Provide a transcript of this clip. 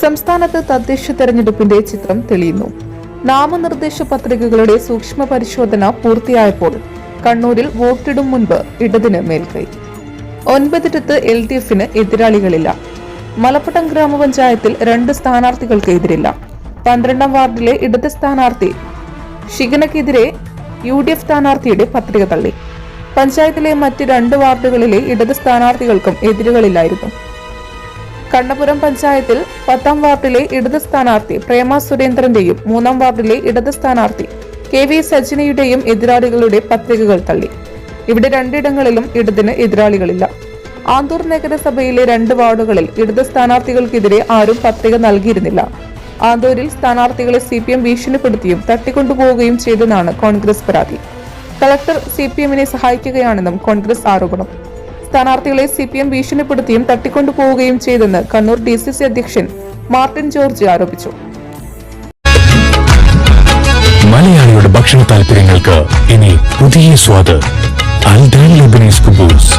സംസ്ഥാനത്ത് തദ്ദേശ തെരഞ്ഞെടുപ്പിന്റെ ചിത്രം തെളിയുന്നു. നാമനിർദ്ദേശ പത്രികകളുടെ സൂക്ഷ്മ പരിശോധന പൂർത്തിയായപ്പോൾ കണ്ണൂരിൽ വോട്ടിടും മുൻപ് ഇടതിന് മേൽക്കൈ. ഒൻപതിടത്ത് എൽ ഡി എഫിന് എതിരാളികളില്ല. മലപ്പുറം ഗ്രാമപഞ്ചായത്തിൽ രണ്ട് സ്ഥാനാർത്ഥികൾക്ക് എതിരില്ല പന്ത്രണ്ടാം വാർഡിലെ ഇടത് സ്ഥാനാർത്ഥി ഷിഗനക്കെതിരെ യു ഡി എഫ് സ്ഥാനാർത്ഥിയുടെ പത്രിക തള്ളി. പഞ്ചായത്തിലെ മറ്റ് രണ്ട് വാർഡുകളിലെ ഇടത് സ്ഥാനാർത്ഥികൾക്കും എതിരുകളില്ലായിരുന്നു കണ്ണപുരം പഞ്ചായത്തിൽ പത്താം വാർഡിലെ ഇടത് സ്ഥാനാർത്ഥി പ്രേമ സുരേന്ദ്രന്റെയും മൂന്നാം വാർഡിലെ ഇടത് സ്ഥാനാർത്ഥി കെ വി സജ്ജനയുടെയും എതിരാളികളുടെ പത്രികകൾ തള്ളി. ഇവിടെ രണ്ടിടങ്ങളിലും ഇടതിന് എതിരാളികളില്ല. ആന്തൂർ നഗരസഭയിലെ രണ്ട് വാർഡുകളിൽ ഇടത് സ്ഥാനാർത്ഥികൾക്കെതിരെ ആരും പത്രിക നൽകിയിരുന്നില്ല. ആന്തൂരിൽ സ്ഥാനാർത്ഥികളെ സി പി എം ഭീഷണിപ്പെടുത്തിയും തട്ടിക്കൊണ്ടുപോവുകയും ചെയ്തെന്നാണ് കോൺഗ്രസ് പരാതി. കളക്ടർ സി പി എമ്മിനെ സഹായിക്കുകയാണെന്നും കോൺഗ്രസ് ആരോപണം. സ്ഥാനാർത്ഥികളെ സി പി എം ഭീഷണിപ്പെടുത്തിയും തട്ടിക്കൊണ്ടുപോവുകയും ചെയ്തെന്ന് കണ്ണൂർ ഡി സി സി അധ്യക്ഷൻ മാർട്ടിൻ ജോർജ് ആരോപിച്ചു. മലയാളിയുടെ ഭക്ഷണ താല്പര്യങ്ങൾക്ക് ഇനി പുതിയ സ്വാദ് അൽദാൻ ലബനീസ് കുബൂസ്.